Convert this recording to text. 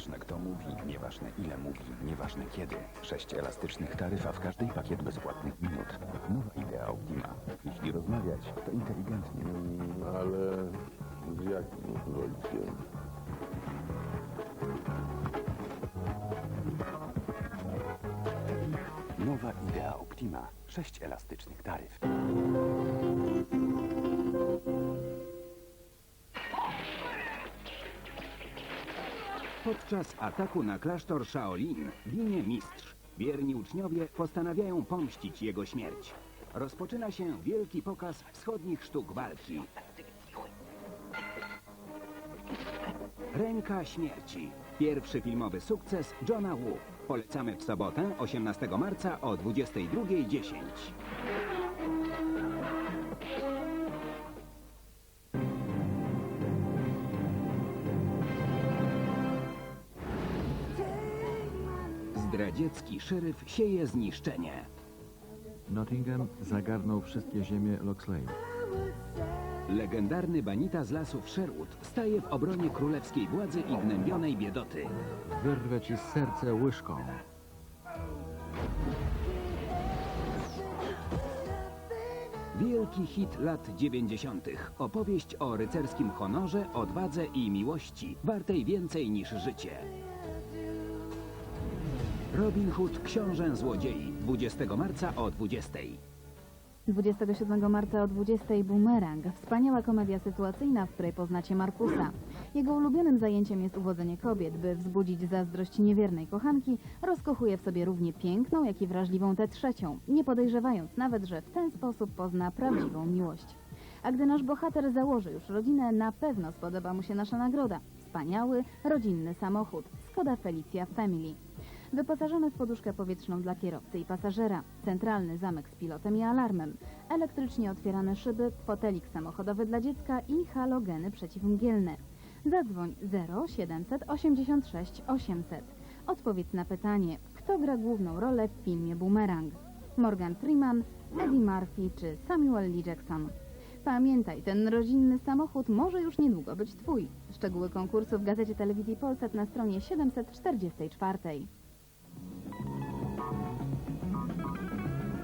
Nieważne kto mówi, nieważne ile mówi, nieważne kiedy. Sześć elastycznych taryf, a w każdej pakiet bezpłatnych minut. Nowa idea Optima. Jeśli rozmawiać, to inteligentnie. Ale z jakim wojskiem? Nowa idea Optima. Sześć elastycznych taryf. Podczas ataku na klasztor Shaolin ginie mistrz. Wierni uczniowie postanawiają pomścić jego śmierć. Rozpoczyna się wielki pokaz wschodnich sztuk walki. Ręka śmierci. Pierwszy filmowy sukces Johna Woo. Polecamy w sobotę 18 marca o 22.10. Zdradziecki szeryf sieje zniszczenie. Nottingham zagarnął wszystkie ziemie Loxley. Legendarny banita z lasów Sherwood staje w obronie królewskiej władzy i gnębionej biedoty. Wyrwę ci serce łyżką. Wielki hit lat 90. Opowieść o rycerskim honorze, odwadze i miłości, wartej więcej niż życie. Robin Hood, książę złodziei, 20 marca o 20. 27 marca o 20 Boomerang. Wspaniała komedia sytuacyjna, w której poznacie Markusa. Jego ulubionym zajęciem jest uwodzenie kobiet, by wzbudzić zazdrość niewiernej kochanki. Rozkochuje w sobie równie piękną, jak i wrażliwą tę trzecią, nie podejrzewając nawet, że w ten sposób pozna prawdziwą miłość. A gdy nasz bohater założy już rodzinę, na pewno spodoba mu się nasza nagroda. Wspaniały, rodzinny samochód. Skoda Felicia Family. Wyposażony w poduszkę powietrzną dla kierowcy i pasażera, centralny zamek z pilotem i alarmem, elektrycznie otwierane szyby, fotelik samochodowy dla dziecka i halogeny przeciwmgielne. Zadzwoń 0786 800. Odpowiedz na pytanie, kto gra główną rolę w filmie Boomerang? Morgan Freeman, Eddie Murphy czy Samuel L. Jackson? Pamiętaj, ten rodzinny samochód może już niedługo być Twój. Szczegóły konkursu w Gazecie Telewizji Polsat na stronie 744.